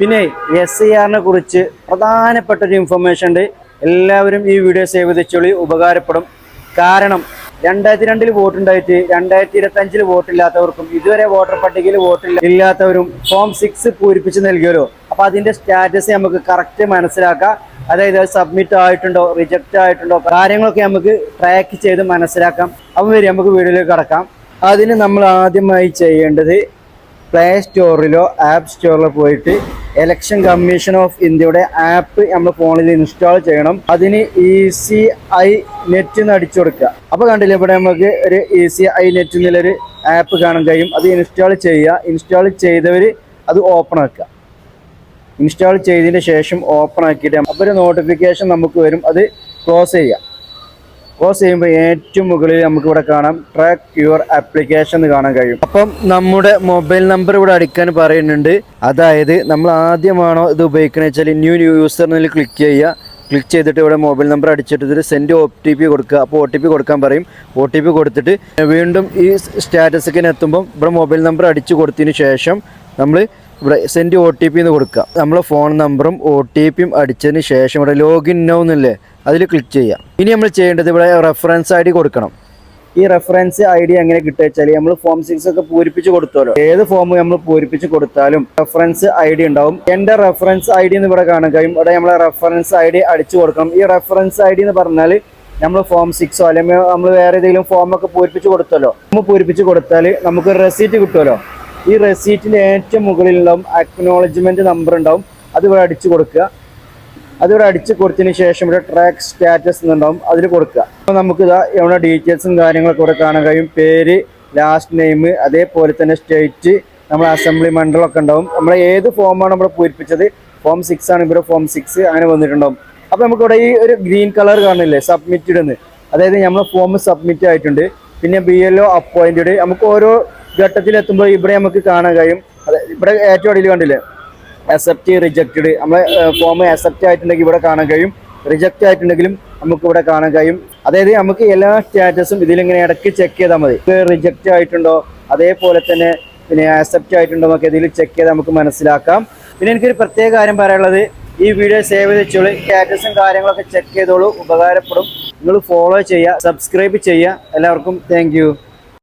പിന്നെ S I ആറിനെ കുറിച്ച് പ്രധാനപ്പെട്ട ഒരു ഇൻഫർമേഷൻ ഉണ്ട്. എല്ലാവരും ഈ വീഡിയോ സേവ് ചെയ്തോളി ഉപകാരപ്പെടും. കാരണം രണ്ടായിരത്തി രണ്ടിൽ വോട്ടുണ്ടായിട്ട് രണ്ടായിരത്തി ഇരുപത്തി അഞ്ചിൽ വോട്ടില്ലാത്തവർക്കും ഇതുവരെ വോട്ടർ പട്ടികയിൽ വോട്ടില്ല ഇല്ലാത്തവരും ഫോം സിക്സ് പൂരിപ്പിച്ച് നൽകിയല്ലോ. അപ്പൊ അതിന്റെ സ്റ്റാറ്റസ് നമുക്ക് കറക്റ്റ് മനസ്സിലാക്കാം. അതായത് സബ്മിറ്റ് ആയിട്ടുണ്ടോ റിജക്റ്റ് ആയിട്ടുണ്ടോ കാര്യങ്ങളൊക്കെ നമുക്ക് ട്രാക്ക് ചെയ്ത് മനസ്സിലാക്കാം. അപ്പം വരും നമുക്ക് വീഡിയോയിലേക്ക് കടക്കാം. അതിന് നമ്മൾ ആദ്യമായി ചെയ്യേണ്ടത് പ്ലേ സ്റ്റോറിലോ ആപ്പ് സ്റ്റോറിലോ പോയിട്ട് എലക്ഷൻ കമ്മീഷൻ ഓഫ് ഇന്ത്യയുടെ ആപ്പ് നമ്മൾ ഫോണിൽ ഇൻസ്റ്റാൾ ചെയ്യണം. അതിന് ഇ സി ഐ നെറ്റ് എന്ന് അടിച്ചു കൊടുക്കുക. അപ്പോൾ കണ്ടില്ലേ ഇവിടെ നമുക്ക് ഒരു ഇ സി ഐ നെറ്റ് എന്നുള്ളൊരു ആപ്പ് കാണാൻ കഴിയും. അത് ഇൻസ്റ്റാൾ ചെയ്യുക. ഇൻസ്റ്റാൾ ചെയ്തവർ അത് ഓപ്പൺ ആക്കുക. ഇൻസ്റ്റാൾ ചെയ്തതിന് ശേഷം ഓപ്പൺ ആക്കിയിട്ട് അപ്പോൾ ഒരു നോട്ടിഫിക്കേഷൻ നമുക്ക് വരും. അത് ക്ലോസ് ചെയ്യുക. ക്ലോസ് ചെയ്യുമ്പോൾ ഏറ്റവും മുകളിൽ നമുക്ക് ഇവിടെ കാണാം ട്രാക്ക് യുവർ ആപ്ലിക്കേഷൻ എന്ന് കാണാൻ കഴിയും. അപ്പം നമ്മുടെ മൊബൈൽ നമ്പർ ഇവിടെ അടിക്കാൻ പറയുന്നുണ്ട്. അതായത് നമ്മൾ ആദ്യമാണോ ഇത് ഉപയോഗിക്കുന്നത് വെച്ചാൽ ന്യൂ ന്യൂ യൂസറിനിൽ ക്ലിക്ക് ചെയ്യുക. ക്ലിക്ക് ചെയ്തിട്ട് ഇവിടെ മൊബൈൽ നമ്പർ അടിച്ചിട്ട് ഇതിൽ സെൻഡ് ഒ ടി പി കൊടുക്കുക. അപ്പോൾ ഒ ടി പി കൊടുക്കാൻ പറയും. ഒ ടി പി കൊടുത്തിട്ട് വീണ്ടും ഈ സ്റ്റാറ്റസിന് എത്തുമ്പം ഇവിടെ മൊബൈൽ നമ്പർ അടിച്ചു കൊടുത്തതിന് ശേഷം നമ്മൾ ഇവിടെ സെൻഡ് ഒ ടി പി എന്ന് കൊടുക്കുക. നമ്മളെ ഫോൺ നമ്പറും ഒ ടി പിയും അടിച്ചതിന് ശേഷം ഇവിടെ ലോഗിൻ നോ അതിൽ ക്ലിക്ക് ചെയ്യുക ഇനി നമ്മൾ ചെയ്യേണ്ടത് ഇവിടെ റെഫറൻസ് ഐ കൊടുക്കണം. ഈ റെഫറൻസ് ഐ ഡി എങ്ങനെ കിട്ടുക നമ്മൾ ഫോം സിക്സ് ഒക്കെ പൂരിപ്പിച്ച് കൊടുത്തോലോ. ഏത് ഫോം നമ്മൾ പൂരിപ്പിച്ച് കൊടുത്താലും റെഫറൻസ് ഐ ഡി ഉണ്ടാവും. എന്റെ റെഫറൻസ് ഐ ഡി എന്ന് ഇവിടെ കാണാൻ കഴിയും ഇവിടെ നമ്മളെ റെഫറൻസ് ഐ ഡി അടിച്ചു കൊടുക്കണം. ഈ റെഫറൻസ് ഐ ഡി എന്ന് പറഞ്ഞാൽ നമ്മൾ ഫോം സിക്സോ അല്ലെങ്കിൽ നമ്മൾ വേറെ ഏതെങ്കിലും ഫോം ഒക്കെ പൂരിപ്പിച്ച് കൊടുത്തല്ലോ നമ്മൾ പൂരിപ്പിച്ച് കൊടുത്താൽ നമുക്ക് റെസീറ്റ് കിട്ടുമല്ലോ ഈ റെസീറ്റിന്റെ ഏറ്റവും മുകളിൽ ഉണ്ടാവും അക്നോളജ്മെന്റ് നമ്പർ ഉണ്ടാവും. അത് ഇവിടെ അടിച്ചു കൊടുക്കുക. അതിവിടെ അടിച്ച് കൊടുത്തതിന് ശേഷം ഇവിടെ ട്രാക്ക് സ്റ്റാറ്റസ് എന്നുണ്ടാവും അതിൽ കൊടുക്കുക. അപ്പോൾ നമുക്ക് ഇതാ എവിടെ ഡീറ്റെയിൽസും കാര്യങ്ങളൊക്കെ ഇവിടെ കാണാൻ കഴിയും. പേര് ലാസ്റ്റ് നെയിം അതേപോലെ തന്നെ സ്റ്റേറ്റ് നമ്മുടെ അസംബ്ലി മണ്ഡലമൊക്കെ ഉണ്ടാവും. നമ്മൾ ഏത് ഫോമാണ് നമ്മൾ പൂരിപ്പിച്ചത്? ഫോം സിക്സ് ആണ് ഇവിടെ ഫോം സിക്സ് അങ്ങനെ വന്നിട്ടുണ്ടാവും. അപ്പോൾ നമുക്കിവിടെ ഈ ഒരു ഗ്രീൻ കളർ കാണില്ലേ സബ്മിറ്റഡ് എന്ന് അതായത് നമ്മൾ ഫോം സബ്മിറ്റ് ആയിട്ടുണ്ട്. പിന്നെ ബി എൽ ഒ അപ്പോയിന്റഡ് നമുക്ക് ഓരോ ഘട്ടത്തിലെത്തുമ്പോൾ ഇവിടെ നമുക്ക് കാണാൻ കഴിയും. അതെ ഇവിടെ ഏറ്റവും അടിയിൽ കണ്ടില്ലേ? അക്സെപ്റ്റ് റിജക്റ്റഡ് നമ്മളെ ഫോം അക്സെപ്റ്റ് ആയിട്ടുണ്ടെങ്കിൽ ഇവിടെ കാണാൻ കഴിയും. റിജക്റ്റ് ആയിട്ടുണ്ടെങ്കിലും നമുക്ക് ഇവിടെ കാണാൻ കഴിയും. അതായത് നമുക്ക് എല്ലാ സ്റ്റാറ്റസും ഇതിലിങ്ങനെ ഇടയ്ക്ക് ചെക്ക് ചെയ്താൽ മതി. റിജക്റ്റ് ആയിട്ടുണ്ടോ? അതേപോലെ തന്നെ പിന്നെ അക്സെപ്റ്റ് ആയിട്ടുണ്ടോ എന്നൊക്കെ ഇതിൽ ചെക്ക് ചെയ്താൽ നമുക്ക് മനസ്സിലാക്കാം. പിന്നെ എനിക്കൊരു പ്രത്യേക കാര്യം പറയാനുള്ളത്. ഈ വീഡിയോ സേവ് ചെയ്ത് വെച്ചോളൂ. സ്റ്റാറ്റസും കാര്യങ്ങളൊക്കെ ചെക്ക് ചെയ്തോളൂ. ഉപകാരപ്പെടും. നിങ്ങൾ ഫോളോ ചെയ്യുക സബ്സ്ക്രൈബ് ചെയ്യുക. എല്ലാവർക്കും താങ്ക്